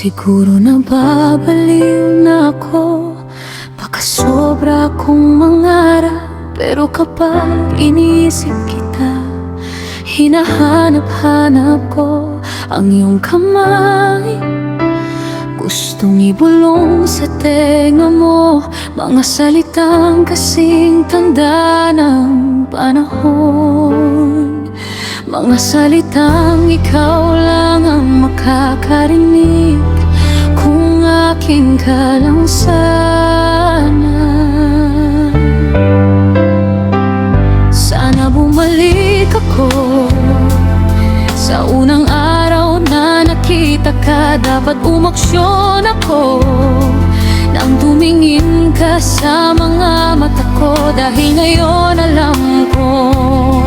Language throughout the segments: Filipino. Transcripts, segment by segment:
Siguro nababaliw na ako. Baka sobra akong mangarap Pero kapag iniisip kita Hinahanap-hanap ko ang iyong kamay. Gustong ibulong sa tenga mo Mga salitang kasing tanda ng panahon Mga salitang ikaw lang ang makakarinig. Kung aking ka lang sana. Sana bumalik ako. Sa unang araw na nakita ka Dapat umaksyon ako. Nang tumingin ka sa mga mata ko Dahil ngayon alam kong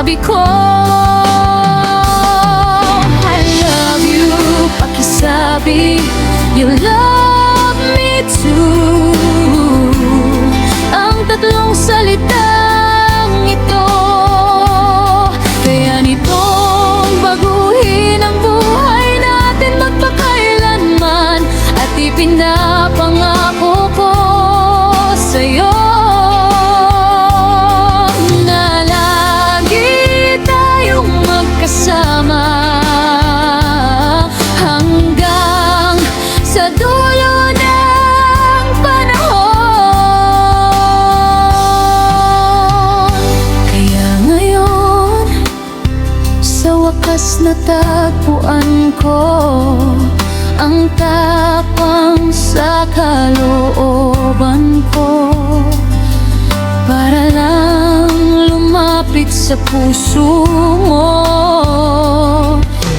tabi I love you, pakisabi. You love me too natagpuan ko Ang tapang sa kalooban ko Para lang lumapit sa puso mo.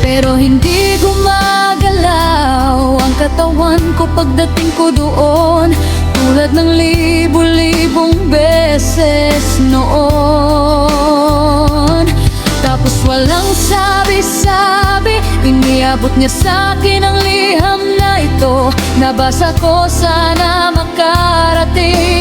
Pero hindi gumagalaw Ang katawan ko pagdating ko doon Tulad ng libo-libong beses noon Iniabot niya sa akin ang liham na ito. Nabasa ko sana makarating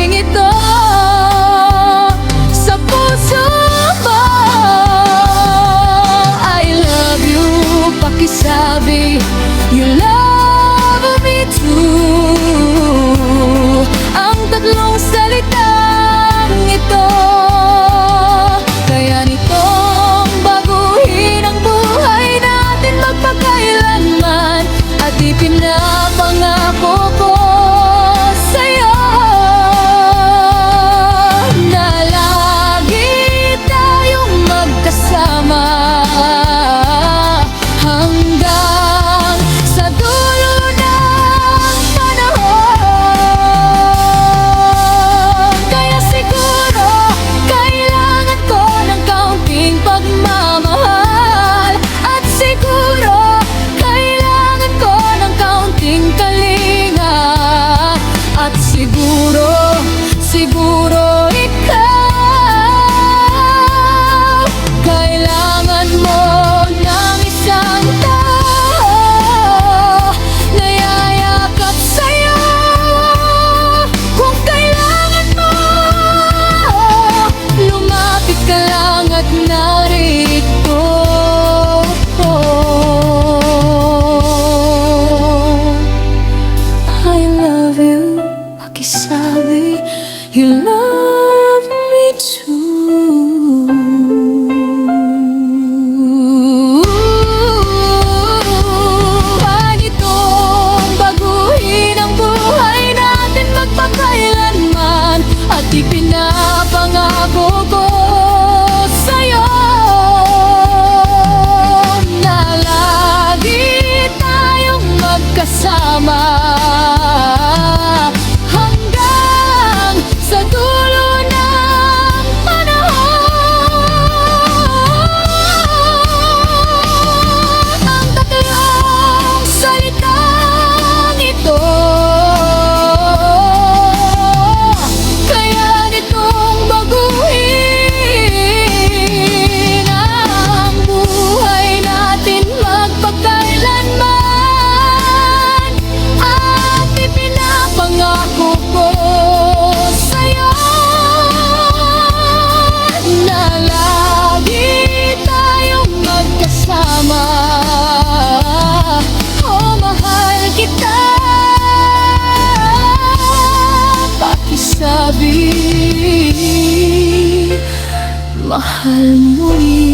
Mahal rin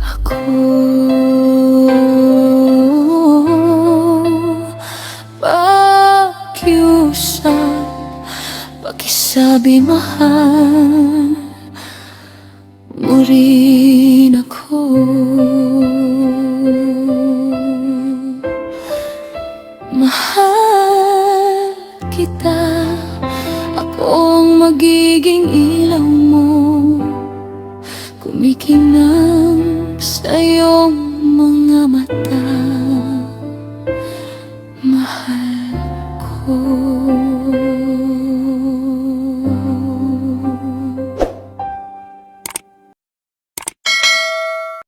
ako. Pakiusap Pakisabi mahal mo rin ako pagiging ilaw mo. Kumikinang sa iyong mga mata. Mahal ko.